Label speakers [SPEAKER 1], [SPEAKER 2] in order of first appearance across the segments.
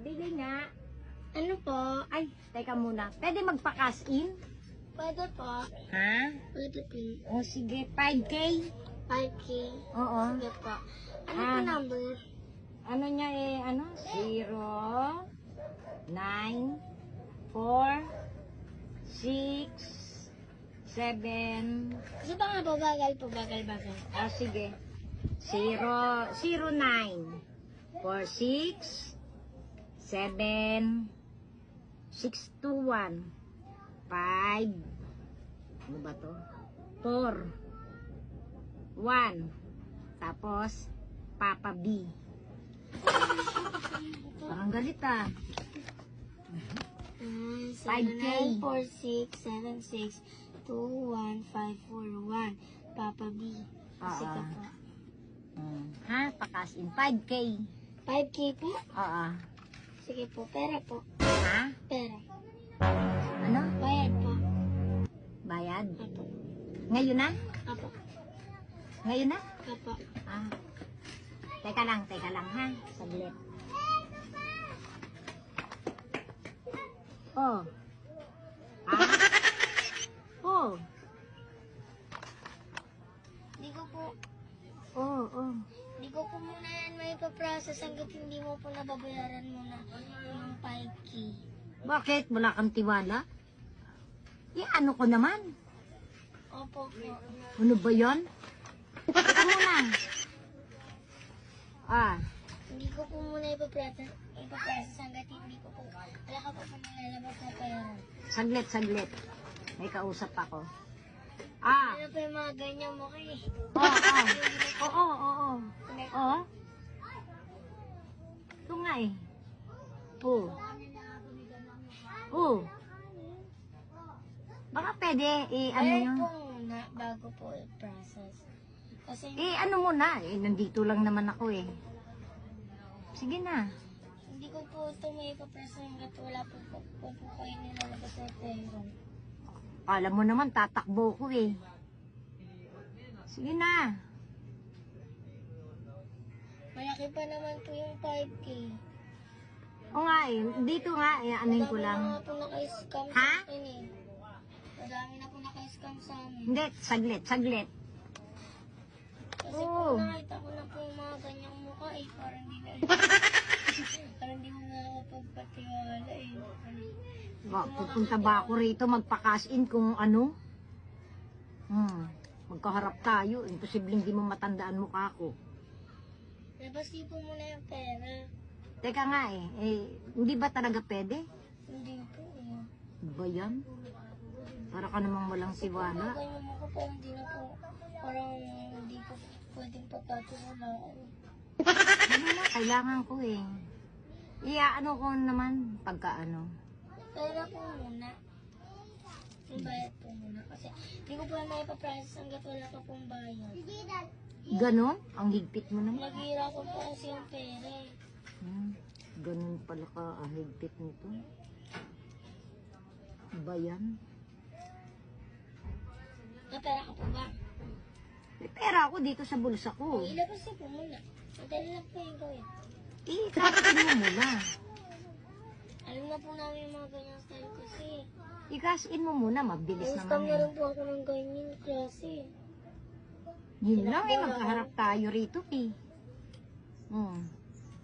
[SPEAKER 1] Pabili nga.
[SPEAKER 2] Ano po?
[SPEAKER 1] Ay, teka muna. Pwede magpa-cash in?
[SPEAKER 2] Pwede po.
[SPEAKER 1] Ha?
[SPEAKER 2] Pwede po.
[SPEAKER 1] O sige, 5K?
[SPEAKER 2] 5K.
[SPEAKER 1] Oo.
[SPEAKER 2] Sige po. Ano
[SPEAKER 1] Ah.
[SPEAKER 2] po number?
[SPEAKER 1] Ano niya eh, ano? 0, 9, 4, 6, 7,
[SPEAKER 2] Kasi ba nga po bagal po, bagal, bagal.
[SPEAKER 1] o sige. 0, 0, 9, 4, 6, 7, 6, 2, 1, 5, ano ba to? 4, 1, tapos, Papa B. Parang galit ah.
[SPEAKER 2] Ah,
[SPEAKER 1] 5K.
[SPEAKER 2] 946762151. Papa B. Kasi ka po.
[SPEAKER 1] Mm. Ha? Pakas in 5K.
[SPEAKER 2] 5K po?
[SPEAKER 1] Oo.
[SPEAKER 2] Sige po. Pera po.
[SPEAKER 1] Ha?
[SPEAKER 2] Pera.
[SPEAKER 1] Ano?
[SPEAKER 2] Bayad po.
[SPEAKER 1] Bayad?
[SPEAKER 2] Apo.
[SPEAKER 1] Ngayon na?
[SPEAKER 2] Apo.
[SPEAKER 1] Ngayon na?
[SPEAKER 2] Apo.
[SPEAKER 1] Ah. Teka lang, teka lang ha. Saglit. Oh.
[SPEAKER 2] Ko po muna yan may paprocess hanggat hindi mo po nababayaran muna yung 5K.
[SPEAKER 1] Bakit? Wala kang tiwala? Eh, ano ko naman?
[SPEAKER 2] Opo po.
[SPEAKER 1] Ano ba yan? Teka muna. Ah.
[SPEAKER 2] Hindi ko po muna ipaprocess, ipaprocess hanggat hindi ko po, wala ka po po nalalabas na pera.
[SPEAKER 1] Saglit, saglit. May kausap ako. Ah.
[SPEAKER 2] Ano pa yung mga ganyan mo kay?
[SPEAKER 1] Oo, oo. Oo, oo, oo. Oo. Ito nga eh. Oo. Oo. Baka pwede, eh, ano yun?
[SPEAKER 2] po muna bago po i-process. Kasi
[SPEAKER 1] Eh, ano muna, eh, nandito lang naman ako eh. Sige na.
[SPEAKER 2] hindi ko po ito may ipaprocess hanggat wala po po, po, po kayo nilalabas na pera.
[SPEAKER 1] Alam mo naman, tatakbo ko eh. Sige na.
[SPEAKER 2] Malaki pa naman po yung 5K.
[SPEAKER 1] O nga eh, dito nga, eh, anin ko
[SPEAKER 2] Madami
[SPEAKER 1] lang.
[SPEAKER 2] na nga po naka-scam
[SPEAKER 1] Ha?
[SPEAKER 2] sa akin eh. Madami na po naka-scam sa amin.
[SPEAKER 1] Hindi, saglit, saglit.
[SPEAKER 2] Kasi
[SPEAKER 1] Oo.
[SPEAKER 2] po nakita ko na po yung mga ganyang mukha eh. Parang hindi na.
[SPEAKER 1] Pupunta ba ako rito magpa-cash in kung ano? Hmm, magkaharap tayo. Imposibleng di mo matandaan mukha ko.
[SPEAKER 2] Labas po muna yung pera.
[SPEAKER 1] Teka nga eh, eh hindi ba talaga pwede?
[SPEAKER 2] Hindi po eh.
[SPEAKER 1] Ano Ba yan? Para ka namang walang siwala.
[SPEAKER 2] ganyan mukha parang hindi na po. Parang hindi po pwedeng papatiwalaan.
[SPEAKER 1] Ano na, kailangan ko eh. Iya, ano ko naman, pagka ano.
[SPEAKER 2] Pera po muna. Yung bayad po muna. Kasi hindi ko po na maipaprocess hanggat wala ka pong bayad.
[SPEAKER 1] Ganon? Ang higpit mo naman.
[SPEAKER 2] Naghihirapan po kasi yung pera eh.
[SPEAKER 1] Hmm, ganun pala ka ang higpit nito. Ba yan?
[SPEAKER 2] Na pera ka po ba?
[SPEAKER 1] May pera ako dito sa bulsa ko.
[SPEAKER 2] Ilabas niyo po muna. Madali lang po yung gawin.
[SPEAKER 1] Eh, kapatin mo muna.
[SPEAKER 2] Po namin yung mga ganyang style kasi.
[SPEAKER 1] I-cash in mo muna, mabilis
[SPEAKER 2] Na-scam
[SPEAKER 1] naman
[SPEAKER 2] na
[SPEAKER 1] eh.
[SPEAKER 2] rin po ako ng ganyan klase.
[SPEAKER 1] Yun lang eh, magkaharap tayo rito eh. Hmm.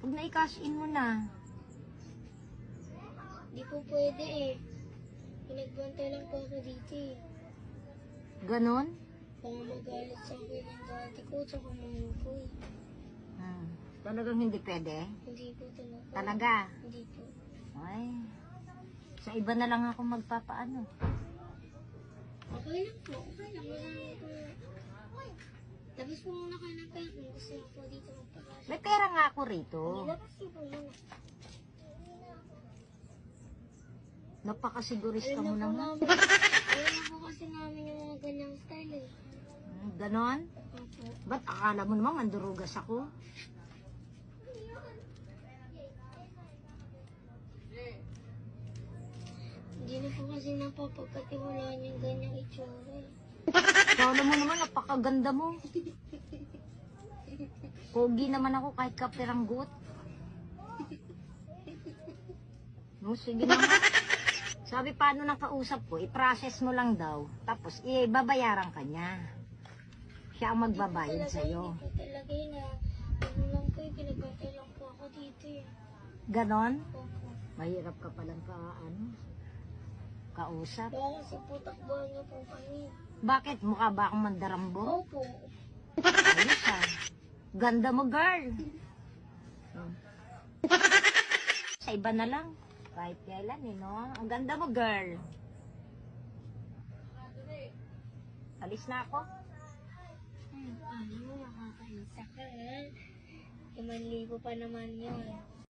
[SPEAKER 1] Pag na-cash in mo na,
[SPEAKER 2] Hindi po pwede eh. Pinagbantay lang po ako dito eh.
[SPEAKER 1] ganon.
[SPEAKER 2] Baka magalit sa akin yung dati ko tsaka mami ko eh.
[SPEAKER 1] Hmm. Talagang hindi pwede.
[SPEAKER 2] Hindi po talaga.
[SPEAKER 1] Talaga.
[SPEAKER 2] Hindi po.
[SPEAKER 1] Ay. Sa iba na lang ako magpapaano.
[SPEAKER 2] Okay lang po. Okay lang. Wala po. Labas po muna kayo ng pera kung gusto niyo po dito magpapasok.
[SPEAKER 1] May pera nga ako rito.
[SPEAKER 2] Labas po muna.
[SPEAKER 1] Napakasigurista mo
[SPEAKER 2] na
[SPEAKER 1] naman.
[SPEAKER 2] Alam na po kasi namin yung mga ganyang style eh.
[SPEAKER 1] Hmm, Ganon? Ba't akala mo naman mandurugas ako?
[SPEAKER 2] Hindi na po kasi napapagkatiwalaan yung ganyang itsura eh.
[SPEAKER 1] Akala mo naman, napakaganda mo. Pogi naman ako kahit kapiranggot. Oh, sige naman. Sabi, paano nang kausap ko? I-process mo lang daw. Tapos, ibabayaran ka niya. Siya ang magbabayad sa'yo.
[SPEAKER 2] Hindi po talaga yun na. Ano lang po, pinagantay lang po ako dito eh.
[SPEAKER 1] Ganon?
[SPEAKER 2] Opo.
[SPEAKER 1] Mahirap ka palang ka, ano, kausap.
[SPEAKER 2] Kaya kasi po takbuhan niyo po kami.
[SPEAKER 1] Bakit? Mukha ba akong mandarambo?
[SPEAKER 2] Opo.
[SPEAKER 1] Ayos. Ganda mo, girl. Hmm. Sa iba na lang. Kahit kailan eh, no? Ang ganda mo, girl. Alis na ako.
[SPEAKER 2] Ano, nakakaisa ka. Limang libo pa naman yun.